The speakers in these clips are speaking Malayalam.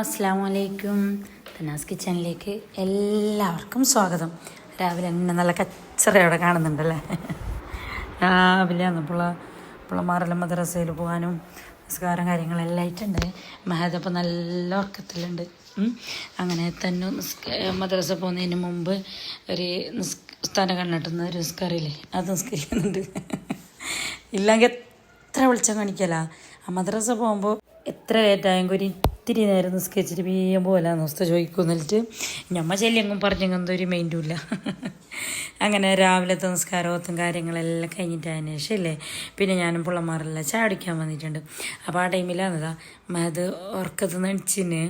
അസ്സാം വലൈക്കും തനാസ് കിച്ചണിലേക്ക് എല്ലാവർക്കും സ്വാഗതം. രാവിലെ എന്നെ നല്ല കച്ചറയോടെ കാണുന്നുണ്ടല്ലേ? രാവിലെ അന്നപ്പോൾ പിള്ളമാരെല്ലാം മദ്രസയിൽ പോകാനും നിസ്കാരം കാര്യങ്ങളെല്ലാം ആയിട്ടുണ്ട്. മഹദപ്പം നല്ല ഉറക്കത്തിലുണ്ട്. അങ്ങനെ തന്നെ മദ്രസ പോകുന്നതിന് മുമ്പ് ഒരു നിസ് സ്ഥാനം കണ്ടിട്ടുന്ന ഒരു നിസ്കാരമില്ലേ? അത് നിസ്കരിക്കുന്നുണ്ട്. ഇല്ലെങ്കിൽ എത്ര വെളിച്ചം കാണിക്കല? ആ മദ്രസ പോകുമ്പോൾ എത്ര ലേറ്റായെങ്കിൽ ഒരു ഇത്തിരി നേരം നിസ്കരിച്ചിട്ട് വീഴും പോലെ അവസ്ഥ ചോദിക്കുന്നിട്ട് ഞമ്മ ശല്യങ്ങും പറഞ്ഞെങ്കിൽ ഒരു മൈൻഡും ഇല്ല. അങ്ങനെ രാവിലത്തെ നിസ്കാരവും കാര്യങ്ങളെല്ലാം കഴിഞ്ഞിട്ടതിന് ശേഷം അല്ലേ പിന്നെ ഞാനും പിള്ളമാരെല്ലാം ചാടിക്കാൻ വന്നിട്ടുണ്ട്. അപ്പോൾ ആ ടൈമിലാന്നതാ അത് ഉറക്കത്ത് നടിച്ചിന്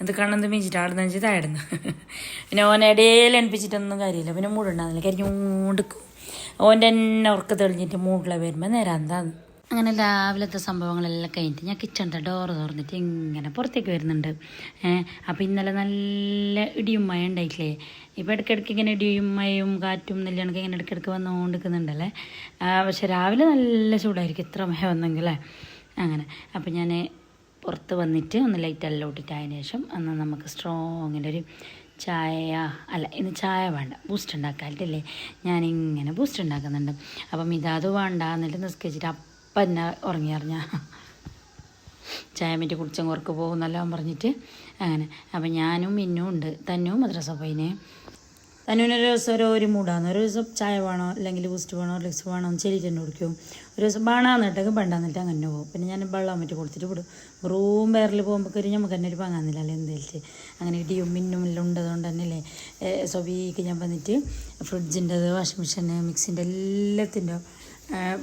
എന്ത് കണ്ണെന്ന് മീച്ചിട്ട് ആടെ നെഞ്ച് താഴ്ന്നു പിന്നെ ഓനെ ഇടയിൽ എണിപ്പിച്ചിട്ടൊന്നും കാര്യമില്ല. പിന്നെ മൂടുണ്ടാകുന്നില്ല. കരിഞ്ഞോണ്ടിക്കും ഓന്റെ തന്നെ ഉറക്കത്ത് തെളിഞ്ഞിട്ട് മൂടില വരുമ്പോൾ നേരം എന്താന്ന് അങ്ങനെ രാവിലത്തെ സംഭവങ്ങളെല്ലാം കഴിഞ്ഞിട്ട് ഞാൻ കിച്ചണിന്റെ ഡോറ് തുറന്നിട്ട് ഇങ്ങനെ പുറത്തേക്ക് വരുന്നുണ്ട്. അപ്പോൾ ഇന്നലെ നല്ല ഇടിയും മഴ ഉണ്ടായിട്ടില്ലേ? ഇപ്പോൾ ഇടയ്ക്കിടയ്ക്ക് ഇങ്ങനെ ഇടിയും മഴയും കാറ്റും നെല്ലണക്കെ ഇങ്ങനെ ഇടയ്ക്കിടയ്ക്ക് വന്നുകൊണ്ടിരിക്കുന്നുണ്ടല്ലേ? പക്ഷെ രാവിലെ നല്ല ചൂടായിരിക്കും ഇത്ര മഴ വന്നെങ്കിലേ അങ്ങനെ. അപ്പോൾ ഞാൻ പുറത്ത് വന്നിട്ട് ഒന്ന് ലൈറ്റ് എല്ലാം ഇട്ടിട്ട് ശേഷം അന്ന് നമുക്ക് സ്ട്രോങ്ങിന്റെ ഒരു ചായ അല്ല ഇന്ന് ചായ വേണ്ട. ബൂസ്റ്റ് ഉണ്ടാക്കാനിട്ടല്ലേ? ഞാനിങ്ങനെ ബൂസ്റ്റ് ഉണ്ടാക്കുന്നുണ്ട്. അപ്പം ഇതാത് വേണ്ട എന്നിട്ട് നിസ്കരിച്ചിട്ട് അപ്പം എന്നാ ഉറങ്ങിയറിഞ്ഞ ചായമിന്റെ കുറക്ക് പോകുന്നെല്ലാം പറഞ്ഞിട്ട് അങ്ങനെ. അപ്പം ഞാനും മിന്നും ഉണ്ട്. തന്നും മദ്രസ പോയിനെ. തന്നൂനൊരു ദിവസം ഓരോ ഒരു മൂടാന്ന്. ഒരു ദിവസം ചായ വേണോ അല്ലെങ്കിൽ ബൂസ്റ്റ് വേണോ ലിക്സ് വേണോ എന്ന് ചെല്ലിട്ട് കുടിക്കും. ഒരു ദിവസം വേണമെന്നിട്ടൊക്കെ ബണ്ടാന്നിട്ട് അങ്ങനെ പോകും. പിന്നെ ഞാൻ വെള്ളം മറ്റു കൊടുത്തിട്ട് വിടും. റൂം വേറിൽ പോകുമ്പോൾ ഒരു നമുക്ക് തന്നെ ഒരു പങ്കാന്നില്ല അല്ലേ എന്തേലിച്ച് അങ്ങനെ ഇടിയും മിന്നും എല്ലാം ഉണ്ടതുകൊണ്ട് തന്നെ അല്ലേ സ്വബീക്ക് ഞാൻ വന്നിട്ട് ഫ്രിഡ്ജിന്റെത് വാഷിംഗ് മെഷീൻ മിക്സിന്റെ എല്ലാത്തിന്റെ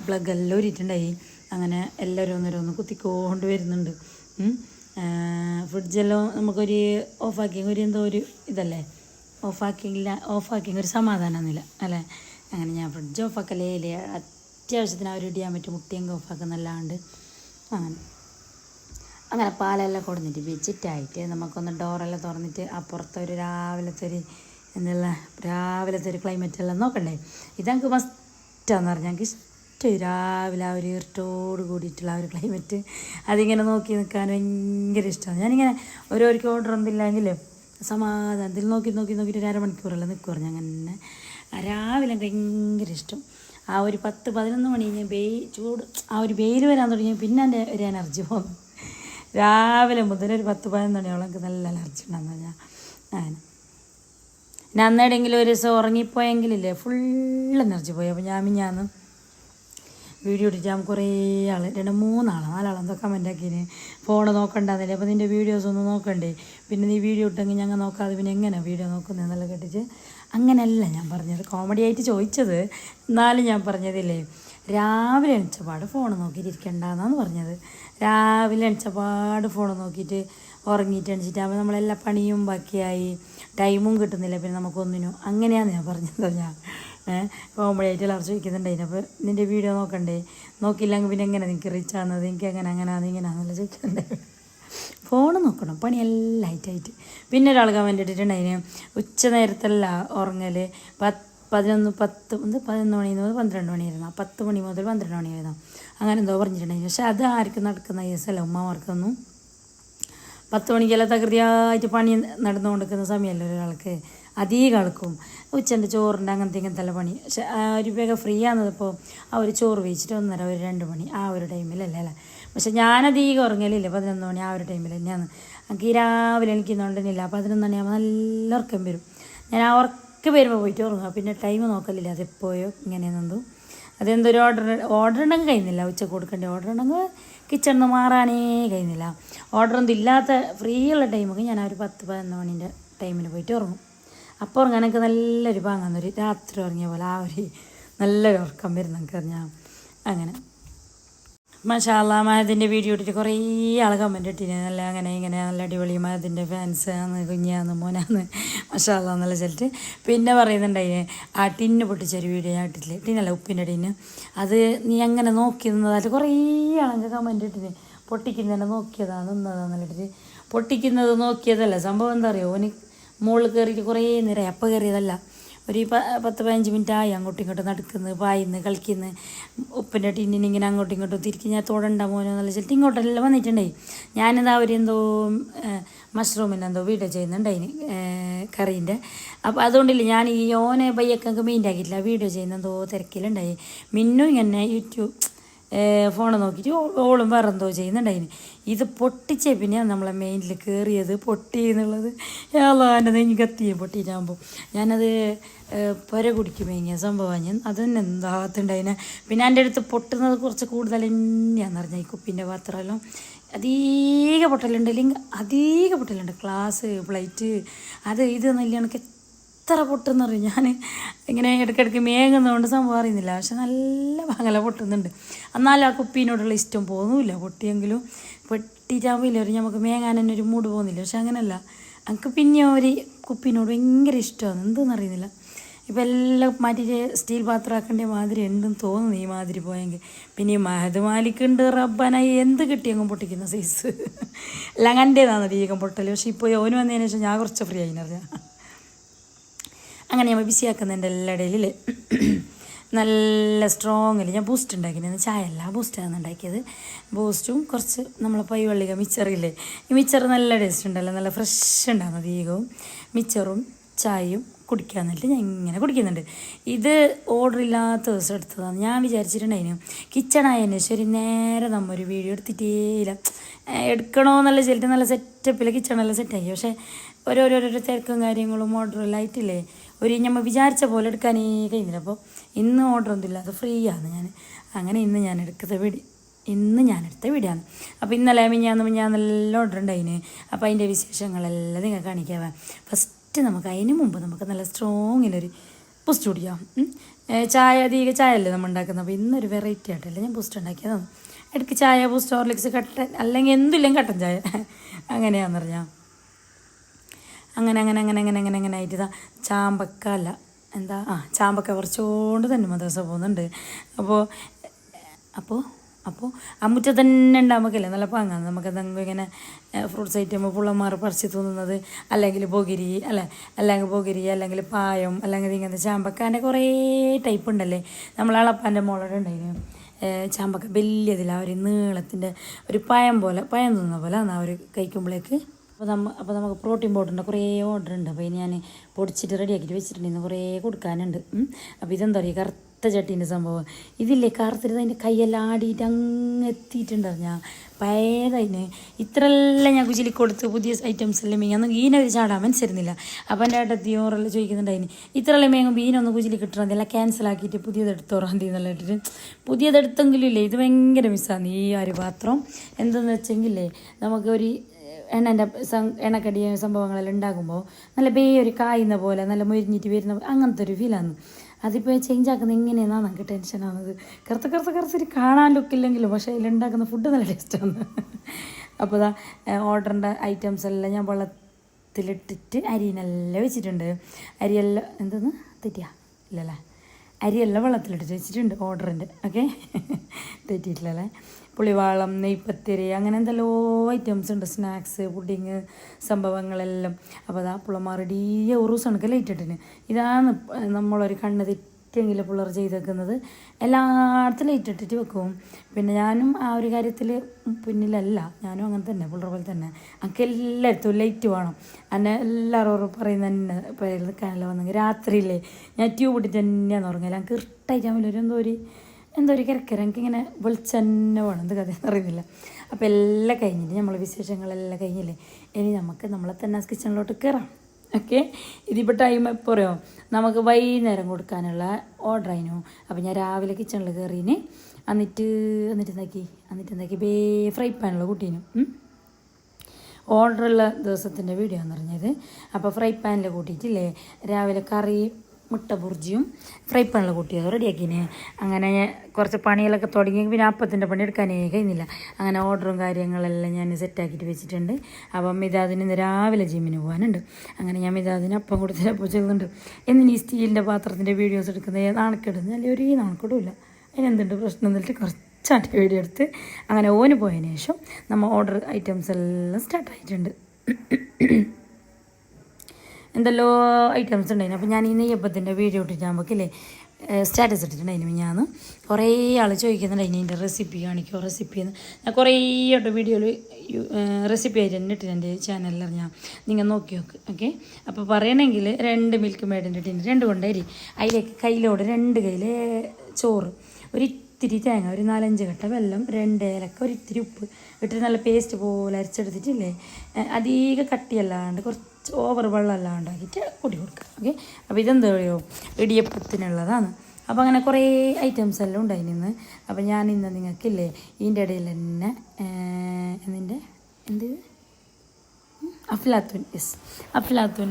പ്ലഗ് എല്ലാം ഊരിയിട്ടുണ്ടായി അങ്ങനെ എല്ലാവരും ഒന്നോരോന്ന് കുത്തിക്കൊണ്ട് വരുന്നുണ്ട്. ഫ്രിഡ്ജെല്ലാം നമുക്കൊരു ഓഫാക്കിയെങ്കിൽ ഒരു എന്തോ ഒരു ഇതല്ലേ? ഓഫാക്കിയില്ല ഓഫാക്കിയെങ്കിൽ ഒരു സമാധാനമൊന്നുമില്ല അല്ലേ? അങ്ങനെ ഞാൻ ഫ്രിഡ്ജ് ഓഫാക്കലേ ഇല്ല? അത്യാവശ്യത്തിന് അവർ ഇടിയാൻ പറ്റും മുട്ടിയെങ്കിൽ ഓഫാക്കുന്നല്ലാണ്ട് അങ്ങനെ. അങ്ങനെ പാലെല്ലാം കൊടുത്തിട്ട് വെച്ചിട്ടായിട്ട് നമുക്കൊന്ന് ഡോറെല്ലാം തുറന്നിട്ട് അപ്പുറത്തെ ഒരു രാവിലത്തെ ഒരു എന്നുള്ള രാവിലത്തെ ഒരു ക്ലൈമറ്റ് എല്ലാം നോക്കണ്ടേ? ഇതെനിക്ക് മസ്റ്റാന്ന് പറഞ്ഞാൽ എനിക്ക് ഇഷ്ടം രാവിലെ ആ ഒരു ഇരുട്ടോട് കൂടിയിട്ടുള്ള ആ ഒരു ക്ലൈമറ്റ് അതിങ്ങനെ നോക്കി നിൽക്കാൻ ഭയങ്കര ഇഷ്ടമാണ് ഞാനിങ്ങനെ ഓരോരിക്കും ഓർഡർ എന്തില്ലെങ്കിൽ സമാധാനത്തിൽ നോക്കി നോക്കി നോക്കിയിട്ട് ഒരു അരമണിക്കൂറെല്ലാം നിൽക്കുവാറ് ഞാൻ അങ്ങനെ. രാവിലെ ഭയങ്കര ഇഷ്ടം. ആ ഒരു പത്ത് പതിനൊന്ന് മണി ഞാൻ വെയിൽ ചൂട് ആ ഒരു വെയിൽ വരാൻ തുടങ്ങി പിന്നെ എന്റെ ഒരു എനർജി പോകുന്നു രാവിലെ മുതൽ ഒരു പത്ത് പതിനൊന്ന് മണിയോളം എനിക്ക് നല്ല അലർജി ഉണ്ടാകുന്ന ഞാൻ. അങ്ങനെ. പിന്നെ അന്നേടെങ്കിലും ഒരു ദിവസം ഉറങ്ങിപ്പോയെങ്കിലില്ലേ ഫുൾ എനർജി പോയി. അപ്പോൾ ഞാൻ ഞാൻ വീഡിയോ ഇട്ടിട്ട് കുറേ ആൾ രണ്ട് മൂന്നാൾ നാലാളെന്തോ കമന്റ് ആക്കിന്. ഫോൺ നോക്കണ്ടെന്നില്ലേ. അപ്പോൾ നിന്റെ വീഡിയോസ് ഒന്നും നോക്കണ്ടേ? പിന്നെ നീ വീഡിയോ ഇട്ടെങ്കിൽ ഞങ്ങൾ നോക്കാതെ പിന്നെ എങ്ങനെ വീഡിയോ നോക്കുന്നതെന്നല്ല കേട്ടിട്ട് അങ്ങനെയല്ല ഞാൻ പറഞ്ഞത്. കോമഡി ആയിട്ട് ചോദിച്ചത് എന്നാലും ഞാൻ പറഞ്ഞതില്ലേ. രാവിലെ എണിച്ചപാട് ഫോൺ നോക്കിയിട്ടിരിക്കണ്ടെന്നാണ് പറഞ്ഞത്. രാവിലെ എണിച്ചപാട് ഫോൺ നോക്കിയിട്ട് ഉറങ്ങിയിട്ട് എണിച്ചിട്ടാകുമ്പോൾ നമ്മളെല്ലാ പണിയും ബാക്കിയായി. ടൈമും കിട്ടുന്നില്ല. പിന്നെ നമുക്കൊന്നിനും. അങ്ങനെയാണ് ഞാൻ പറഞ്ഞത് ഞാൻ. കോമഡി ആയിട്ട് എല്ലാവരും ചോദിക്കുന്നുണ്ടായിരുന്നു അപ്പോൾ നിന്റെ വീഡിയോ നോക്കണ്ടേ? നോക്കിയില്ലെങ്കിൽ പിന്നെ എങ്ങനെ? നിനക്ക് റീച്ച് ആകുന്നത് എനിക്ക് എങ്ങനെ അങ്ങനെ അത് ഇങ്ങനെ ആണെന്നല്ല ചോദിക്കുന്നുണ്ടായിരുന്നു ഫോൺ നോക്കണം പണിയെല്ലാം ആയിട്ടായിട്ട്. പിന്നെ ഒരാൾ കമന്റ് ഇട്ടിട്ടുണ്ടായിരുന്നു ഉച്ച നേരത്തല്ല ഉറങ്ങൽ പത്ത് പതിനൊന്ന് പത്ത് പതിനൊന്ന് മണി മുതൽ പന്ത്രണ്ട് മണിയായിരുന്നു പത്ത് മണി മുതൽ പന്ത്രണ്ട് മണിയായിരുന്നു. അങ്ങനെ എന്തോ പറഞ്ഞിട്ടുണ്ടായിരുന്നു പക്ഷെ അത് ആർക്കും നടക്കുന്ന കേസല്ല ഉമ്മമാർക്കൊന്നും പത്ത് മണിക്കെല്ലാം തകൃതിയായിട്ട് പണി നടന്നുകൊണ്ടിരിക്കുന്ന സമയമല്ല ഒരാൾക്ക്. അധികം കളക്കും ഉച്ചന്റെ ചോറിന്റെ അങ്ങനത്തെ ഇങ്ങനത്തെ പണി. പക്ഷെ ഒരു വേഗം ഫ്രീ ആകുന്നതിപ്പോൾ ആ ഒരു ചോറ് വെച്ചിട്ട് ഒന്നര ഒരു രണ്ട് മണി ആ ഒരു ടൈമിലല്ലേ അല്ലേ? പക്ഷെ ഞാനധികം ഉറങ്ങലില്ല. പതിനൊന്ന് മണി ആ ഒരു ടൈമിൽ തന്നെയാണ്. എനിക്ക് രാവിലെ എനിക്കുന്നുണ്ടെന്നില്ല പതിനൊന്ന് മണിയാകുമ്പോൾ നല്ല ഉറക്കം വരും. ഞാൻ ആ ഉറക്കം വരുമ്പോൾ പോയിട്ട് ഉറങ്ങുക പിന്നെ ടൈം നോക്കലില്ല. അതെപ്പോയോ നിന്നു അതെന്തൊരു ഓർഡർ ഓർഡർ ഉണ്ടെങ്കിൽ കഴിയുന്നില്ല. ഉച്ച കൊടുക്കേണ്ട ഓർഡർ ഉണ്ടെങ്കിൽ കിച്ചണിൽ നിന്ന് മാറാനേ കഴിയുന്നില്ല. ഓർഡർ ഒന്നും ഇല്ലാത്ത ഫ്രീ ഉള്ള ടൈമൊക്കെ ഞാൻ ആ ഒരു പത്ത് പതിനൊന്ന് മണീന്റെ ടൈമിന് പോയിട്ട് ഉറങ്ങും. അപ്പോൾ ഉറങ്ങാനൊക്കെ നല്ലൊരു പാങ്ങാന്നൊരു രാത്രി ഉറങ്ങിയ പോലെ ആ ഒരു നല്ലൊരു ഉറക്കം വരുന്ന എനിക്ക് അറിഞ്ഞാൽ അങ്ങനെ. മഷാല മഹദിന്റെ വീഡിയോ ഇട്ടിട്ട് കുറേ ആൾ കമന്റ് ഇട്ടിന്. നല്ല അങ്ങനെ ഇങ്ങനെ നല്ല അടിപൊളി മഹദിന്റെ ഫാൻസ് ആണ് കുഞ്ഞാന്ന് മോനാന്ന് മഷാല എന്നുള്ള ചെല്ലിട്ട് പിന്നെ പറയുന്നുണ്ടായി ആ ടിന്ന് പൊട്ടിച്ചൊരു വീഡിയോ ഞാൻ ഇട്ടിട്ടില്ലേ? ടിന്നല്ല ഉപ്പിന്റെ ടിന്ന്. അത് നീ അങ്ങനെ നോക്കി നിന്നതായിട്ട് കുറേ ആളൊക്കെ കമന്റ് ഇട്ടിന്. പൊട്ടിക്കുന്നതിനെ നോക്കിയതാണ് നിന്നതാന്ന് ഇട്ടിട്ട് പൊട്ടിക്കുന്നത് നോക്കിയതല്ല. സംഭവം എന്താ അറിയോ? ഓന് മുകളിൽ കയറിയിട്ട് കുറേ നേരം അപ്പം കയറിയതല്ല. ഒരു പ- പത്ത് പതിനഞ്ച് മിനിറ്റ് ആയി അങ്ങോട്ടും ഇങ്ങോട്ടും നടക്കുന്നു പായുന്നു കളിക്കുന്നു. ഉപ്പിന്റെ ടിന്നിന് ഇങ്ങനെ അങ്ങോട്ടും ഇങ്ങോട്ടും തിരിക്കി ഞാൻ തോടണ്ട മോനോ എന്നുള്ള ചിലപ്പോൾ ഇങ്ങോട്ടെല്ലാം വന്നിട്ടുണ്ടായി ഞാനെന്താ അവരെന്തോ എന്തോ എന്തോ വീഡിയോ ചെയ്യുന്നുണ്ടായിന് കറീന്റെ. അപ്പോൾ അതുകൊണ്ടില്ല ഞാൻ ഈ ഓനെ ബയ്യൊക്കെ മീന്റെ ആക്കിയിട്ടില്ല. വീഡിയോ ചെയ്യുന്ന എന്തോ തിരക്കിലുണ്ടായി. മിന്നും ഇങ്ങനെ യൂട്യൂബ് ഫോൺ നോക്കിയിട്ട് ഓളും വേറെ എന്തോ ചെയ്യുന്നുണ്ടായിന് ഇത് പൊട്ടിച്ച പിന്നെയാണ് നമ്മളെ മെയിനിൽ കയറിയത് പൊട്ടി എന്നുള്ളത്. ഏതാണ്ട് നെഞ്ഞ് കത്തിയും പൊട്ടിയിട്ടാകുമ്പോൾ ഞാനത് പുര കുടിക്കും മേങ്ങിയ സംഭവം. ഞാൻ അത് തന്നെ എന്താകത്തുണ്ടായിനെ പിന്നെ എന്റെ അടുത്ത് പൊട്ടുന്നത് കുറച്ച് കൂടുതൽ തന്നെയാണെന്ന് പറഞ്ഞാൽ ഈ കുപ്പിന്റെ പാത്രമെല്ലാം. അധിക പൊട്ടലുണ്ട്. അല്ലെങ്കിൽ അധിക പൊട്ടലുണ്ട്. ക്ലാസ് പ്ലേറ്റ് അത് ഇത് നല്ല എത്ര പൊട്ടെന്ന് പറയും ഞാൻ ഇങ്ങനെ ഇടയ്ക്കിടയ്ക്ക് മേങ്ങുന്നതുകൊണ്ട് സംഭവം അറിയുന്നില്ല. പക്ഷെ നല്ല ഭംഗല പൊട്ടുന്നുണ്ട്. എന്നാലും ആ കുപ്പീനോടുള്ള ഇഷ്ടം പോകുന്നില്ല പൊട്ടിയെങ്കിലും. പൊട്ടിയിട്ടാകുമ്പോൾ ഇല്ല ഒരു നമുക്ക് മേങ്ങാൻ തന്നെ ഒരു മൂഡ് പോകുന്നില്ല. പക്ഷെ അങ്ങനെയല്ല എനിക്ക് പിന്നെ ഒരു കുപ്പിനോട് ഭയങ്കര ഇഷ്ടമാണ് എന്തെന്ന് അറിയുന്നില്ല. ഇപ്പം എല്ലാം മാറ്റിയിട്ട് സ്റ്റീൽ പാത്രമാക്കേണ്ട മാതിരി ഉണ്ടെന്ന് തോന്നുന്നു ഈ മാതിരി പോയെങ്കിൽ പിന്നെ ഈ മഹദ് മാലിക്കുണ്ട് റബ്ബനായി എന്ത് കിട്ടി അങ്ങ് പൊട്ടിക്കുന്ന സൈസ് എല്ലാം കണ്ടേതാണ് പൊട്ടൽ പക്ഷേ ഇപ്പോൾ ഓന് വന്നതിന് ശേഷം ഞാൻ കുറച്ച് ഫ്രീ ആയി അറിയാം. അങ്ങനെ ഞാൻ ബിസിയാക്കുന്നുണ്ട് എല്ലാ ഇടയിൽ നല്ല സ്ട്രോങ്ങിൽ ഞാൻ ബൂസ്റ്റ് ഉണ്ടാക്കിയിരുന്നു ചായ അല്ല ബൂസ്റ്റാണ് ഉണ്ടാക്കിയത്. ബൂസ്റ്റും കുറച്ച് നമ്മളെ പൈവള്ളിക മിച്ചറില്ലേ ഈ മിച്ചർ നല്ല ടേസ്റ്റ് ഉണ്ടല്ലോ. നല്ല ഫ്രഷ് ഉണ്ടാകുന്ന അധികവും. മിച്ചറും ചായയും കുടിക്കാൻ എന്നിട്ട് ഞാൻ ഇങ്ങനെ കുടിക്കുന്നുണ്ട്. ഇത് ഓർഡർ ഇല്ലാത്ത ദിവസം എടുത്തതാണ്. ഞാൻ വിചാരിച്ചിട്ടുണ്ടായിരുന്നു കിച്ചണായതിന് ശരി നേരെ നമ്മ ഒരു വീഡിയോ എടുത്തിട്ടേയില്ല എടുക്കണമെന്നുള്ള ചെല്ലിട്ട് നല്ല സെറ്റപ്പിൽ കിച്ചണെല്ലാം സെറ്റാക്കി പക്ഷേ ഓരോരോരോ തിരക്കും കാര്യങ്ങളും ഓർഡറെല്ലാം ആയിട്ടില്ലേ? ഒരു നമ്മൾ വിചാരിച്ച പോലെ എടുക്കാനേ കഴിഞ്ഞില്ല അപ്പോൾ ഇന്ന് ഓർഡർ ഒന്നുമില്ല അത് ഫ്രീ ആണ് ഞാൻ. അങ്ങനെ ഇന്ന് ഞാൻ എടുക്കുന്ന വീഡിയോ ഇന്ന് ഞാൻ എടുത്ത വീഡിയോ അപ്പോൾ ഇന്നലെ മിഞ്ഞാന്ന് ഞാൻ നല്ല ഓർഡർ ഉണ്ടായിന്. അപ്പോൾ അതിന്റെ വിശേഷങ്ങളെല്ലാം നിങ്ങൾ കാണിക്കാൻ ഫസ്റ്റ് നമുക്ക് അതിന് മുമ്പ് നമുക്ക് നല്ല സ്ട്രോങ്ങിലൊരു ബൂസ്റ്റ് കുടിക്കാം. ചായ അധികം ചായ അല്ലേ നമ്മൾ ഉണ്ടാക്കുന്നത്? അപ്പോൾ ഇന്നൊരു വെറൈറ്റി ആയിട്ടല്ലേ ഞാൻ ബൂസ്റ്റ് ഉണ്ടാക്കിയതാണ് ഇടയ്ക്ക് ചായ ബൂസ്റ്റ് ഹോർലിക്സ് കട്ടൻ അല്ലെങ്കിൽ എന്തില്ലെങ്കിൽ കട്ടൻ ചായ. അങ്ങനെയാണെന്ന് പറഞ്ഞാൽ അങ്ങനെ അങ്ങനെ അങ്ങനെ അങ്ങനെ അങ്ങനെ അങ്ങനെ ആയിട്ട് ഇതാ ചാമ്പക്ക അല്ല. എന്താ? ആ ചാമ്പക്ക കുറച്ചുകൊണ്ട് തന്നെ മദ്രസ പോകുന്നുണ്ട്. അപ്പോൾ അപ്പോൾ അപ്പോൾ ആ തന്നെ ഉണ്ടാകുമ്പോഴല്ലേ നല്ല പാങ്ങാണ്. നമുക്ക് എന്തെങ്കിലും ഇങ്ങനെ ഫ്രൂട്ട്സ് ഐറ്റം പുള്ളന്മാർ പറിച്ച് തോന്നുന്നത് അല്ലെങ്കിൽ പൊകിരി അല്ലെ? അല്ലെങ്കിൽ പൊകിരി അല്ലെങ്കിൽ പായം അല്ലെങ്കിൽ ഇങ്ങനത്തെ ചാമ്പക്കാന്റെ കുറേ ടൈപ്പ് ഉണ്ടല്ലേ? നമ്മൾ അളപ്പാന്റെ മോളുടെ ഉണ്ടായിരുന്നു ചാമ്പക്ക വലിയതില്ല ഒരു നീളത്തിന്റെ ഒരു പായം പോലെ പായം തിന്നുന്ന പോലെ ആണ് ഒരു കഴിക്കുമ്പോഴേക്ക് അപ്പോൾ നമ്മ അപ്പോൾ നമുക്ക് പ്രോട്ടീൻ പൗഡറിന്റെ കുറേ ഓർഡർ ഉണ്ട്. അപ്പോൾ ഞാൻ പൊടിച്ചിട്ട് റെഡിയാക്കിയിട്ട് വെച്ചിട്ടുണ്ടെങ്കിൽ കുറേ കൊടുക്കാനുണ്ട്. അപ്പോൾ ഇതെന്താ പറയുക കറുത്ത ചട്ടീന്റെ സംഭവം. ഇതില്ലേ? കറുത്തിട്ട് അതിന്റെ കൈയെല്ലാം ആടിയിട്ട് അങ്ങ് എത്തിയിട്ടുണ്ട് ഞാൻ പഴയതിന് ഇത്രയെല്ലാം ഞാൻ കുച്ചിലി കൊടുത്ത് പുതിയ ഐറ്റംസ് എല്ലാം മീങ്ങ ഒന്നും ഈനെ ചാടാൻ മനസ്സിരുന്നില്ല. അപ്പം എന്റെ ഏട്ടത്തി ഓറെല്ലാം ചോദിക്കുന്നുണ്ടായിന് ഇത്രയെല്ലാം മേങ്ങും മീനൊന്നും ക്യാൻസൽ ആക്കിയിട്ട് പുതിയത് എടുത്തോറാൻ തീന്നല്ല ഇട്ടിട്ട് പുതിയത് എടുത്തെങ്കിലും ഇല്ലേ? ഇത് ഭയങ്കര മിസ്സാണ് ഈ ഒരു പാത്രം. എന്തെന്ന് വെച്ചെങ്കിലേ നമുക്ക് ഒരു എണ്ണന്റെ എണ്ണക്കടി സംഭവങ്ങളെല്ലാം ഉണ്ടാകുമ്പോൾ നല്ല ബേ ഒരു കായുന്ന പോലെ നല്ല മുരിഞ്ഞിട്ട് വരുന്ന അങ്ങനത്തെ ഒരു ഫീലാണ് അതിപ്പോൾ ചേഞ്ച് ആക്കുന്നത് എങ്ങനെയാണെന്നാണ് നമുക്ക് ടെൻഷനാണത് കറുത്ത കറുത്ത കറുത്തിട്ട് കാണാൻ ലുക്കില്ലെങ്കിലും പക്ഷേ അതിൽ ഉണ്ടാക്കുന്ന ഫുഡ് നല്ല ടേസ്റ്റാണ് അപ്പോൾ ഇതാ ഓർഡറിന്റെ ഐറ്റംസ് എല്ലാം ഞാൻ വെള്ളത്തിലിട്ടിട്ട് അരിനെല്ലാം വെച്ചിട്ടുണ്ട്. അരിയെല്ലാം എന്തെന്ന്? തെറ്റിയാ? ഇല്ലല്ലേ? അരിയെല്ലാം വെള്ളത്തിലിട്ടിട്ട് വെച്ചിട്ടുണ്ട് ഓർഡറിന്റെ ഓക്കെ തെറ്റിയിട്ടില്ലല്ലേ? പുളിവാളം നെയ്പ്പത്തിരി അങ്ങനെ എന്തെല്ലോ ഐറ്റംസ് ഉണ്ട്. സ്നാക്സ് പുഡിങ് സംഭവങ്ങളെല്ലാം. അപ്പോൾ അതാ പുളമാറിയ ഒരു ദിവസം ലൈറ്റ് ഇട്ടിന് ഇതാണ് നമ്മളൊരു കണ്ണ് തെറ്റെങ്കിലും പിള്ളേർ ചെയ്തേക്കുന്നത്. എല്ലായിടത്തും ലൈറ്റ് ഇട്ടിട്ട് വെക്കും. പിന്നെ ഞാനും ആ ഒരു കാര്യത്തിൽ പിന്നിലല്ല. ഞാനും അങ്ങനെ തന്നെ പുളർ പോലെ തന്നെ. എനിക്ക് എല്ലായിടത്തും ലൈറ്റ് വേണം. എന്നെ എല്ലാവരും പറയുന്ന തന്നെ പേരിൽ കാനല വന്നെങ്കിൽ രാത്രിയില്ലേ ഞാൻ ട്യൂബ് ഇട്ടിട്ട് തന്നെയാണ് ഉറങ്ങില്ല എനിക്ക് ഇർട്ടായിട്ട് ഒരു എന്തോ ഒരു എന്തോ ഒരു കിരക്കര എനിക്കിങ്ങനെ വെളിച്ചെന്നെ വേണം. എന്ത് കഥയെന്ന് അറിയുന്നില്ല. അപ്പോൾ എല്ലാം കഴിഞ്ഞിട്ട് നമ്മൾ വിശേഷങ്ങളെല്ലാം കഴിഞ്ഞില്ലേ? ഇനി നമുക്ക് നമ്മളെ തന്നെ കിച്ചണിലോട്ട് കയറാം ഓക്കെ? ഇതിപ്പോൾ ടൈം എപ്പോൾ അറിയോ? നമുക്ക് വൈകുന്നേരം കൊടുക്കാനുള്ള ഓർഡർ ആയിരുന്നു അപ്പോൾ ഞാൻ രാവിലെ കിച്ചണിൽ കയറീന് എന്നിട്ട് എന്നിട്ട് എന്താക്കി? എന്നിട്ട് എന്താക്കി? Bay fry പാനുള്ള കുട്ടീനും. ഓർഡറുള്ള ദിവസത്തിന്റെ വീഡിയോ എന്ന് പറഞ്ഞത്. അപ്പോൾ ഫ്രൈ പാനിൽ കൂട്ടിയിട്ടില്ലേ? രാവിലെ കറി മുട്ട ബുർജിയും ഫ്രൈ പാനിൽ കൂട്ടിയത് റെഡിയാക്കിന് അങ്ങനെ കുറച്ച് പണികളൊക്കെ തുടങ്ങി. പിന്നെ അപ്പത്തിന്റെ പണി എടുക്കാനേ കഴിയുന്നില്ല അങ്ങനെ ഓർഡറും കാര്യങ്ങളെല്ലാം ഞാൻ സെറ്റാക്കിയിട്ട് വെച്ചിട്ടുണ്ട്. അപ്പം മിതാദിന് രാവിലെ ജിമ്മിന് പോകാനുണ്ട് അങ്ങനെ ഞാൻ മിതാദിന് അപ്പം കൊടുത്തിട്ട് അപ്പോൾ ചെയ്യുന്നുണ്ട്. എന്നിനി ഈ സ്റ്റീലിന്റെ പാത്രത്തിന്റെ വീഡിയോസ് എടുക്കുന്നത് നാണക്കെടുന്ന അല്ലെങ്കിൽ ഒരു നാണക്കെടുമില്ല. അതിനെന്തുണ്ട് പ്രശ്നം എന്നിട്ട് കുറച്ചായിട്ട് വീഡിയോ എടുത്ത് അങ്ങനെ ഓന് പോയതിന് ശേഷം നമ്മൾ ഓർഡർ ഐറ്റംസ് എല്ലാം സ്റ്റാർട്ടായിട്ടുണ്ട് എന്തെല്ലോ ഐറ്റംസ് ഉണ്ടായിരുന്നു അപ്പോൾ ഞാൻ ഈ നെയ്യപ്പത്തിന്റെ വീഡിയോ ഇട്ടിട്ടാകുമ്പോഴേക്കില്ലേ സ്റ്റാറ്റസ് ഇട്ടിട്ടുണ്ടായിരുന്നു ഞാൻ കുറേ ആൾ ചോദിക്കുന്നുണ്ടായിരുന്നു എന്റെ റെസിപ്പി കാണിക്കുമോ റെസിപ്പി എന്ന്. ഞാൻ കുറേ ആയിട്ട് വീഡിയോയിൽ റെസിപ്പി ആയിട്ട് തന്നെ ഇട്ടിട്ട് എന്റെ ചാനലിൽ ഞാൻ നിങ്ങൾ നോക്കി നോക്ക് ഓക്കെ അപ്പോൾ പറയണമെങ്കിൽ രണ്ട് മിൽക്ക് മേഡിന്റെ ഇട്ടിന്. രണ്ട് കൊണ്ടേരി. അതിലേക്ക് കയ്യിലോട് രണ്ട് കയ്യിൽ ചോറ്. ഒരു ഇത്തിരി തേങ്ങ ഒരു നാലഞ്ച് കട്ട വെള്ളം രണ്ട് ഏലക്ക ഒരു ഇത്തിരി ഉപ്പ്. ഇട്ടിട്ട് നല്ല പേസ്റ്റ് പോലെ അരച്ചെടുത്തിട്ടില്ലേ? അധികം കട്ടിയല്ലാണ്ട് കുറച്ച് ഓവർ വെള്ളം എല്ലാം ഉണ്ടാക്കിയിട്ട് കൂടി കൊടുക്കുക. ഓക്കെ അപ്പോൾ ഇതെന്താ പറയുമോ ഇടിയപ്പത്തിനുള്ളതാണ്. അപ്പോൾ അങ്ങനെ കുറേ ഐറ്റംസ് എല്ലാം ഉണ്ടായി നിന്ന് അപ്പോൾ ഞാൻ ഇന്ന് നിങ്ങൾക്കില്ലേ ഇതിന്റെ ഇടയിൽ തന്നെ എന്നിന്റെ എന്ത്? അഫ്ലാത്തുൻ യെസ് അഫ്ലാത്തുൻ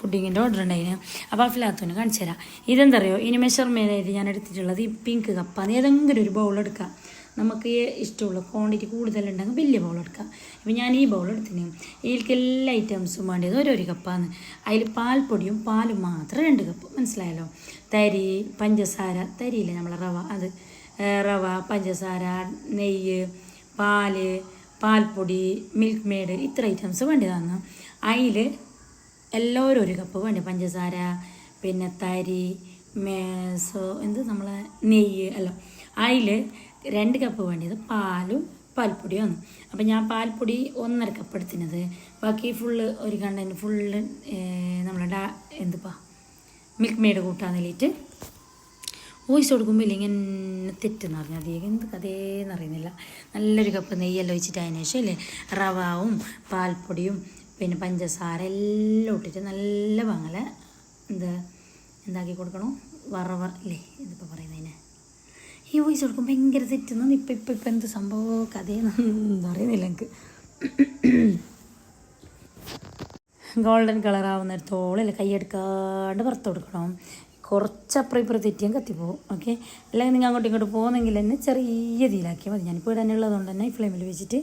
പുഡിങ്ങിന്റെ ഓർഡർ ഉണ്ടായിരുന്നു. അപ്പോൾ അഫ്ലാത്തൂന് കാണിച്ചു തരാം. ഇതെന്താ അറിയോ? ഇനി മെഷർമെന്റായിട്ട് ഞാൻ എടുത്തിട്ടുള്ളത് ഈ പിങ്ക് കപ്പാന്ന് ഏതെങ്കിലും ഒരു ബൗൾ എടുക്കാം. നമുക്ക് ഇഷ്ടമുള്ള ക്വാണ്ടിറ്റി കൂടുതലുണ്ടെങ്കിൽ വലിയ ബൗൾ എടുക്കാം. ഇപ്പം ഞാൻ ഈ ബൗൾ എടുത്തിന്. ഇതിലേക്ക് എല്ലാ ഐറ്റംസും വേണ്ടത് ഓരോരു കപ്പാണ് അതിൽ പാൽപ്പൊടിയും പാലും മാത്രം രണ്ട് കപ്പ് മനസ്സിലായല്ലോ? തരി പഞ്ചസാര തരിയില്ലേ നമ്മളെ റവ? അത് റവ പഞ്ചസാര നെയ്യ് പാൽ പാൽപ്പൊടി മിൽക്ക് മെയ്ഡ് ഇത്ര ഐറ്റംസ് വേണ്ടതാണ്. അതിൽ എല്ലാവരും ഒരു കപ്പ് വേണ്ടി? പഞ്ചസാര പിന്നെ തരി മേസോ എന്ത് നമ്മളെ നെയ്യ് അല്ല. അതിൽ രണ്ട് കപ്പ് വേണ്ടിയത് പാലും പാൽപ്പൊടിയാണ് അപ്പം ഞാൻ പാൽപ്പൊടി ഒന്നര കപ്പ് എടുത്തിനത് ബാക്കി ഫുള്ള് ഒരു കണ്ടതിന് ഫുള്ള് നമ്മളെ ഡാ എന്തുപ്പാ മിൽക്ക് മെയ്ഡ് കൂട്ടാൻ വേണ്ടിയിട്ട് വോയിസ് കൊടുക്കുമ്പോൾ ഇല്ലെങ്കിൽ എന്നെ തെറ്റെന്ന് പറഞ്ഞാൽ അധികം എന്ത് കഥയെന്ന് അറിയുന്നില്ല. നല്ലൊരു കപ്പ് നെയ്യെല്ലാം ഒഴിച്ചിട്ട് അതിന് ശേഷം അല്ലേ റവാവും പാൽപ്പൊടിയും പിന്നെ പഞ്ചസാര എല്ലാം ഇട്ടിട്ട് നല്ല പങ്ങല എന്താ എന്താക്കി കൊടുക്കണോ? വറവ ഇല്ലേ ഇതിപ്പോൾ പറയുന്നതിന് ഈ വോയിസ് കൊടുക്കുമ്പോൾ ഭയങ്കര തെറ്റുന്നു ഇപ്പം ഇപ്പം ഇപ്പം എന്ത് സംഭവം കഥയെന്നൊന്നും അറിയുന്നില്ല എനിക്ക്. ഗോൾഡൻ കളർ ആവുന്നിടത്തോളം അല്ലേ കൈയെടുക്കാണ്ട് പുറത്ത് കൊടുക്കണം. കുറച്ചപ്പുറം ഇപ്പുറം തെറ്റിയാൽ കത്തിപ്പോവും ഓക്കെ അല്ലെങ്കിൽ നിങ്ങൾ അങ്ങോട്ടും ഇങ്ങോട്ട് പോകുന്നെങ്കിൽ തന്നെ ചെറിയ രീതിയിലാക്കിയാൽ മതി. ഞാനിപ്പോൾ ഇടാനുള്ളതുകൊണ്ട് തന്നെ ഈ ഫ്ലെയിമിൽ വെച്ചിട്ട്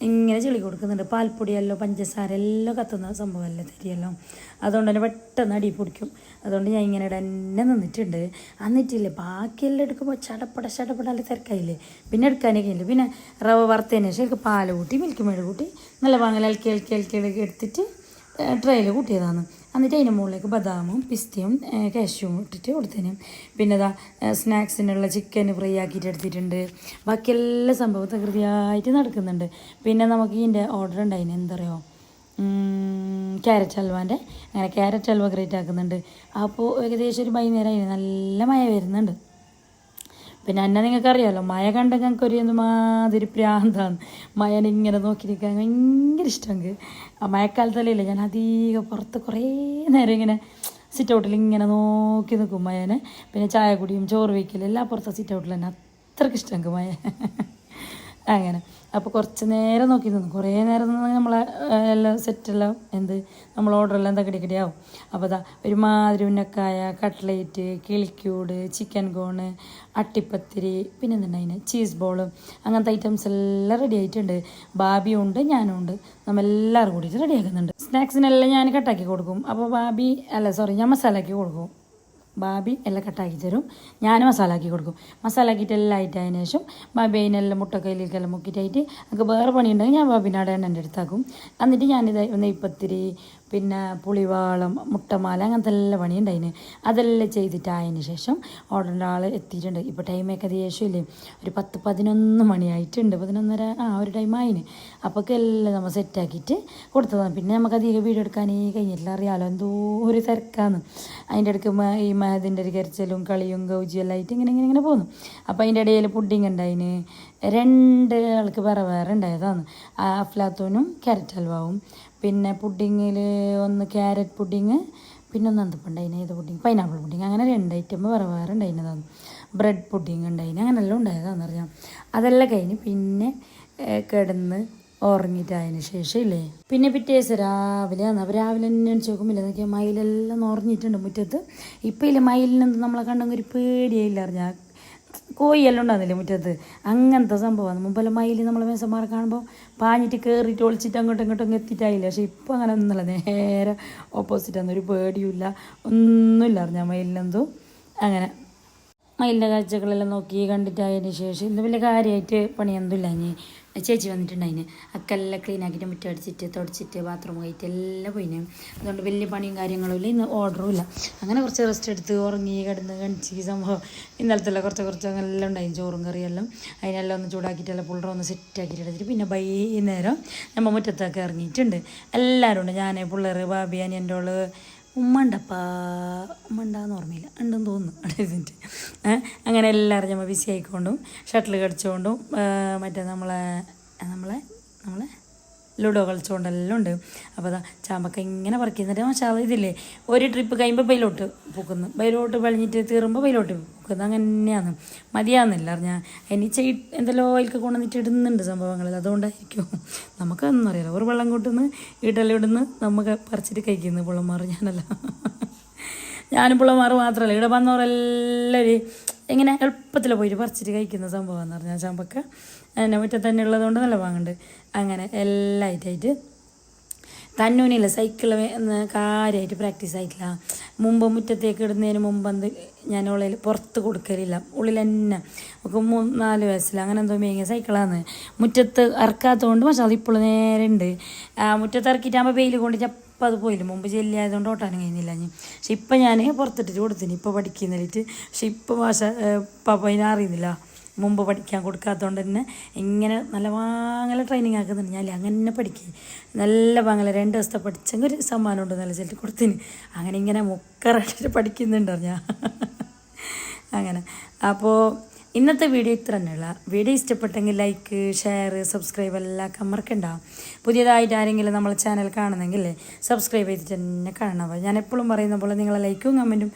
ഇങ്ങനെ ചെളി കൊടുക്കുന്നുണ്ട്. പാൽപ്പൊടിയല്ലോ പഞ്ചസാര എല്ലാം കത്തുന്ന സംഭവമല്ലേ തരിയല്ലോ. അതുകൊണ്ട് തന്നെ പെട്ടെന്ന് അടി പൊടിക്കും. അതുകൊണ്ട് ഞാൻ ഇങ്ങനെ തന്നെ നിന്നിട്ടുണ്ട്. എന്നിട്ടില്ലേ ബാക്കിയെല്ലാം എടുക്കുമ്പോൾ ചടപ്പട ചടപ്പട നല്ല തിരക്കായില്ലേ. പിന്നെ എടുക്കാനൊക്കെ ഇല്ല. പിന്നെ റവ വറുത്തതിന് ശേഷം പാൽ കൂട്ടി മിൽക്ക് മേട് കൂട്ടി നല്ല വാങ്ങൽ ഇളക്കി ഇളക്കി ഇളക്കി എടുത്തിട്ട് ട്രെയിൽ കൂട്ടിയതാണ്. എന്നിട്ട് അതിന്റെ മുകളിലേക്ക് ബദാമും പിസ്തയും കാഷ്യൂവും ഇട്ടിട്ട് കൊടുത്തതിന്. പിന്നെ ഇതാ സ്നാക്സിനുള്ള ചിക്കൻ ഫ്രൈ ആക്കിയിട്ട് എടുത്തിട്ടുണ്ട്. ബാക്കി എല്ലാ സംഭവം തകൃതിയായിട്ട് നടക്കുന്നുണ്ട്. പിന്നെ നമുക്ക് ഇതിന്റെ ഓർഡർ ഉണ്ടായിന് എന്താ പറയുക ക്യാരറ്റ് ഹൽവാന്റെ അങ്ങനെ ക്യാരറ്റ് ഹൽവ ഗ്രേറ്റ് ആക്കുന്നുണ്ട്. അപ്പോൾ ഏകദേശം ഒരു വൈകുന്നേരം അതിന് നല്ല മഴ വരുന്നുണ്ട്. പിന്നെ എന്നെ നിങ്ങൾക്ക് അറിയാമല്ലോ മഴ കണ്ട ഞങ്ങൾക്ക് ഒരു എന്തുമാതിരി പ്രാന്താണ്. മഴനെ ഇങ്ങനെ നോക്കിയിരിക്കാൻ ഭയങ്കര ഇഷ്ടം എനിക്ക് ആ മഴക്കാലത്തല്ലേ ഞാൻ അധികം പുറത്ത് കുറേ നേരം ഇങ്ങനെ സിറ്റ് ഔട്ടിൽ ഇങ്ങനെ നോക്കി നിൽക്കും മയനെ പിന്നെ ചായ കുടിയും ചോറ് വയ്ക്കലും എല്ലാം പുറത്തെ സിറ്റ് ഔട്ടിൽ തന്നെ. അത്രയ്ക്ക് ഇഷ്ടം മയ അങ്ങനെ. അപ്പോൾ കുറച്ച് നേരം നോക്കി നിന്നു. കുറേ നേരം നിന്ന് നമ്മളെ എല്ലാം സെറ്റെല്ലാം എന്ത് നമ്മൾ ഓർഡറെല്ലാം തകടി ആവും അപ്പോൾ അതാ ഒരുമാതിരി ഉന്നക്കായ കട്ട്ലേറ്റ് കിളിക്കൂട് ചിക്കൻ കോണ് അട്ടിപ്പത്തിരി പിന്നെ എന്തുണ്ടായിന് ചീസ് ബോൾ അങ്ങനത്തെ ഐറ്റംസ് എല്ലാം റെഡി ആയിട്ടുണ്ട്. ബാബിയും ഉണ്ട് ഞാനും ഉണ്ട്. നമ്മളെല്ലാവരും കൂടിയിട്ട് റെഡി ആക്കുന്നുണ്ട്. സ്നാക്സിനെല്ലാം ഞാൻ കട്ടാക്കി കൊടുക്കും. അപ്പോൾ ബാബി അല്ല സോറി ഞാൻ മസാലയാക്കി കൊടുക്കും. ബാബി എല്ലാം കട്ടാക്കി തരും. ഞാൻ മസാല ആക്കി കൊടുക്കും. മസാല ആക്കിയിട്ട് എല്ലാം ആയിട്ട് അതിന് ശേഷം ബാബി അതിനെല്ലാം മുട്ടക്കയിലേക്കെല്ലാം മുക്കിയിട്ടായിട്ട് എനിക്ക് വേറെ പണിയുണ്ടെങ്കിൽ ഞാൻ ബാബിനാടെ എണ്ണന്റെ അടുത്താക്കും. എന്നിട്ട് ഞാനിത് നെയ്പ്പത്തിരി പിന്നെ പുളിവാളം മുട്ടമാല അങ്ങനത്തെ എല്ലാ പണിയുണ്ടായിന് അതെല്ലാം ചെയ്തിട്ടായതിന് ശേഷം ഓർഡർ ആൾ എത്തിയിട്ടുണ്ട്. ഇപ്പോൾ ടൈമൊക്കെ ശേഷം ഇല്ലേ ഒരു പത്ത് പതിനൊന്ന് മണിയായിട്ടുണ്ട്. പതിനൊന്നര ആ ഒരു ടൈം ആയിന്. അപ്പോഴൊക്കെ എല്ലാം നമ്മൾ സെറ്റാക്കിയിട്ട് കൊടുത്തതാണ്. പിന്നെ നമുക്ക് അധികം വീഡിയോ എടുക്കാനേ കഴിഞ്ഞിട്ടില്ല. അറിയാമല്ലോ എന്തോ ഒരു തിരക്കാന്ന്. അതിന്റെ ഇടയ്ക്ക് ഈ മഹദിന്റെ ഒരു കരച്ചിലും കളിയും ഗൗജിയും എല്ലാം ആയിട്ട് ഇങ്ങനെ ഇങ്ങനെ ഇങ്ങനെ പോകുന്നു അപ്പോൾ അതിന്റെ ഇടയിൽ പുഡിങ് ഉണ്ടായിന്. രണ്ട് ആൾക്ക് വേറെ വേറെ ഉണ്ടായതാണ്. അഫ്ലാത്തൂനും ക്യാരറ്റ് ഹൽവാവും. പിന്നെ പുഡിങ്ങിൽ ഒന്ന് ക്യാരറ്റ് പുഡിങ് പിന്നെ ഒന്ന് എന്തപ്പം ഉണ്ടായിന് ഏത് പുഡിങ്? Pineapple pudding. അങ്ങനെ രണ്ട് ഐറ്റം വേറെ വേറെ ഉണ്ടായിരുന്നതാണ് ബ്രെഡ് പുഡിങ് ഉണ്ടായിന്. അങ്ങനെല്ലാം ഉണ്ടായതാണെന്ന് അറിയാം. അതെല്ലാം കഴിഞ്ഞ് പിന്നെ കിടന്ന് ഉറങ്ങിയിട്ടായതിനു ശേഷം ഇല്ലേ? പിന്നെ പിറ്റേ ദിവസം രാവിലെ അപ്പോൾ രാവിലെ തന്നെ ചോക്കുമില്ല നോക്കിയാൽ മയിലെല്ലാം ഉറങ്ങിയിട്ടുണ്ട് മുറ്റത്ത്. ഇപ്പം ഇല്ല? മയിലിനെന്ത് നമ്മളെ കണ്ടെങ്കിൽ ഒരു പേടിയായില്ല അറിഞ്ഞാൽ കോഴിയെല്ലാം ഉണ്ടാകുന്നില്ലേ മുറ്റത്ത്? അങ്ങനത്തെ സംഭവമാണ്. മുമ്പെല്ലാം മയിൽ നമ്മൾ മേസന്മാരെ കാണുമ്പോൾ പാഞ്ഞിട്ട് കയറിയിട്ട് ഒളിച്ചിട്ട് അങ്ങോട്ടും ഇങ്ങോട്ടും എത്തിയിട്ടായില്ല? പക്ഷെ ഇപ്പം അങ്ങനെ ഒന്നുമില്ല. നേരെ ഓപ്പോസിറ്റ് ഒരു പേടിയുമില്ല ഒന്നുമില്ല അറിഞ്ഞ മയിലിനെന്തോ അങ്ങനെ മയിലിന്റെ കാഴ്ചകളെല്ലാം നോക്കി കണ്ടിട്ടായതിന് ശേഷം ഇന്ന് വലിയ കാര്യമായിട്ട് പണിയൊന്നുമില്ല ഇനി. ചേച്ചി വന്നിട്ടുണ്ടായിന്. അക്കെല്ലാം ക്ലീൻ ആക്കിയിട്ട് മുറ്റം അടിച്ചിട്ട് തുടച്ചിട്ട് ബാത്റൂം കഴിയിട്ട് എല്ലാം പോയിന്. അതുകൊണ്ട് വലിയ പണിയും കാര്യങ്ങളും ഇല്ല. ഇന്ന് ഓർഡറും ഇല്ല. അങ്ങനെ കുറച്ച് റെസ്റ്റ് എടുത്ത് ഉറങ്ങി കിടന്ന് കണിച്ച് സംഭവം ഇന്നലത്തെ കുറച്ച് കുറച്ച് അങ്ങനെ എല്ലാം ഉണ്ടായി ചോറും കറിയെല്ലാം. അതിനെല്ലാം ഒന്ന് ചൂടാക്കിയിട്ടെല്ലാം പുള്ളറ ഒന്ന് സെറ്റ് ആക്കിയിട്ട് എടുത്തിട്ട് പിന്നെ വൈകുന്നേരം നമ്മൾ മുറ്റത്തൊക്കെ ഇറങ്ങിയിട്ടുണ്ട്. എല്ലാവരും ഉണ്ട് ഞാൻ പിള്ളേർ ബാബി അനിയന്റെ ഓൾ ഉമ്മ ഉണ്ടപ്പാ ഉമ്മ ഉണ്ടാന്ന് ഓർമ്മയില്ല ഉണ്ടെന്ന് തോന്നുന്നു അങ്ങനെ എല്ലാവരും നമ്മൾ ബിസി ആയിക്കൊണ്ടും ഷട്ടിൽ കടിച്ചുകൊണ്ടും മറ്റേ നമ്മളെ നമ്മളെ നമ്മളെ ലുഡോ കളിച്ചുകൊണ്ടെല്ലാം ഉണ്ട് അപ്പോൾ അതാ ചാമ്പക്ക ഇങ്ങനെ പറിക്കുന്നിട്ട് പക്ഷേ ഇതില്ലേ? ഒരു ട്രിപ്പ് കഴിയുമ്പോൾ ബൈലോട്ട് പൂക്കുന്നു. ബൈലോട്ട് പളിഞ്ഞിട്ട് തീറുമ്പോൾ ബൈലോട്ട് പൂക്കുന്നു. അങ്ങനെയാണ്. മതിയാകുന്നില്ല അറിഞ്ഞാൽ ഇനി ചെയ് എന്തെല്ലോ അതിലേക്ക് കൊണ്ടുവന്നിട്ട് ഇടുന്നുണ്ട് സംഭവങ്ങളിൽ അതുകൊണ്ടായിരിക്കും. നമുക്കൊന്നും അറിയില്ല. ഒരു വെള്ളം കൂട്ടുന്നു ഇടലെല്ലാം ഇടുന്നു നമുക്ക് പറിച്ചിട്ട് കഴിക്കുന്നു പുള്ളന്മാർ. ഞാനല്ല. ഞാനും പുള്ളന്മാർ മാത്രമല്ല ഇവിടെ വന്നവരെല്ലാവരും ഇങ്ങനെ എളുപ്പത്തിൽ പോയിട്ട് പറിച്ചിട്ട് കഴിക്കുന്ന സംഭവം പറഞ്ഞാൽ ചമ്പക്ക. എന്നെ മുറ്റത്ത് തന്നെ ഉള്ളതുകൊണ്ട് നല്ല വാങ്ങുന്നുണ്ട് അങ്ങനെ എല്ലാം ആയിട്ടായിട്ട് തന്നൂനില്ല സൈക്കിൾ കാര്യമായിട്ട് പ്രാക്ടീസ് ആയിട്ടില്ല. മുമ്പ് മുറ്റത്തേക്ക് ഇടുന്നതിന് മുമ്പ് എന്ത് ഞാൻ ഉള്ളിൽ പുറത്ത് കൊടുക്കലില്ല. ഉള്ളിൽ തന്നെ. ഒക്കെ മൂന്ന് നാല് വയസ്സിൽ അങ്ങനെ എന്തോ മേങ്ങിയ സൈക്കിളാണ് മുറ്റത്ത് ഇറക്കാത്തതുകൊണ്ട് പക്ഷെ അതിപ്പോൾ നേരെ ഉണ്ട് മുറ്റത്ത് ഇറക്കിയിട്ടാകുമ്പോൾ വെയിൽ കൊണ്ട് അപ്പം അത് പോയില്ല? മുമ്പ് ജെല്ലിയായതുകൊണ്ട് ഓട്ടാനും കഴിയുന്നില്ല ഞാൻ പക്ഷെ ഇപ്പം ഞാൻ പുറത്തിട്ടിട്ട് കൊടുത്തിന്. ഇപ്പോൾ പഠിക്കുന്നില്ലിട്ട് പക്ഷെ ഇപ്പോൾ ഭാഷ പപ്പ അതിനെ അറിയുന്നില്ല. മുമ്പ് പഠിക്കാൻ കൊടുക്കാത്തതുകൊണ്ട് തന്നെ ഇങ്ങനെ നല്ല വാങ്ങല ട്രെയിനിങ് ആക്കുന്നുണ്ട്. ഞാൻ അങ്ങനെ പഠിക്കുക നല്ല വാങ്ങല രണ്ട് ദിവസത്തെ പഠിച്ചെങ്കിൽ ഒരു സമ്മാനം ഉണ്ട് നല്ല ചെല്ലി കൊടുത്തിന്. അങ്ങനെ ഇങ്ങനെ മുക്കറായിട്ട് പഠിക്കുന്നുണ്ട് ഞാൻ? അങ്ങനെ. അപ്പോൾ ഇന്നത്തെ വീഡിയോ ഇത്ര തന്നെയുള്ള. വീഡിയോ ഇഷ്ടപ്പെട്ടെങ്കിൽ ലൈക്ക് ഷെയർ സബ്സ്ക്രൈബ് എല്ലാം ഒക്കെ പുതിയതായിട്ട് ആരെങ്കിലും നമ്മൾ ചാനൽ കാണുന്നെങ്കിൽ സബ്സ്ക്രൈബ് ചെയ്തിട്ട് തന്നെ കാണണം. ഞാൻ എപ്പോഴും പറയുന്ന പോലെ നിങ്ങളെ ലൈക്കും കമന്റും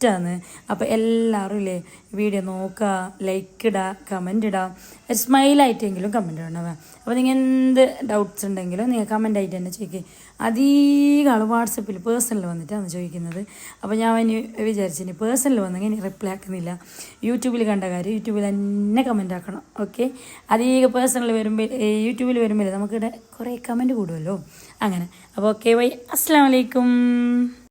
മസ്റ്റാണ് അപ്പോൾ എല്ലാവരും ഇല്ലേ വീഡിയോ നോക്കുക ലൈക്ക് ഇടുക കമന്റ് ഇടുക സ്മൈലായിട്ടെങ്കിലും കമന്റ് ഇടണം അപ്പോൾ നിങ്ങൾ എന്ത് ഡൗട്ട്സ് ഉണ്ടെങ്കിലും നിങ്ങൾ കമന്റ് ആയിട്ട് തന്നെ ചോദിക്കുക അധികം ആൾ വാട്സപ്പിൽ പേഴ്സണൽ വന്നിട്ടാണ് ചോദിക്കുന്നത് അപ്പോൾ ഞാൻ ഇനി വിചാരിച്ചിനി പേഴ്സണൽ വന്നെങ്കിൽ ഇനി റിപ്ലൈ ആക്കുന്നില്ല. യൂട്യൂബിൽ കണ്ട കാര്യം യൂട്യൂബിൽ തന്നെ കമന്റ് ആക്കണം ഓക്കെ അധികം പേഴ്സണൽ വരുമ്പോൾ യൂട്യൂബിൽ വരുമ്പോൾ നമുക്കിവിടെ കുറേ കമന്റ് കൂടുമല്ലോ അങ്ങനെ. അപ്പോൾ ഓക്കെ വൈ അസ്സാം വലൈക്കും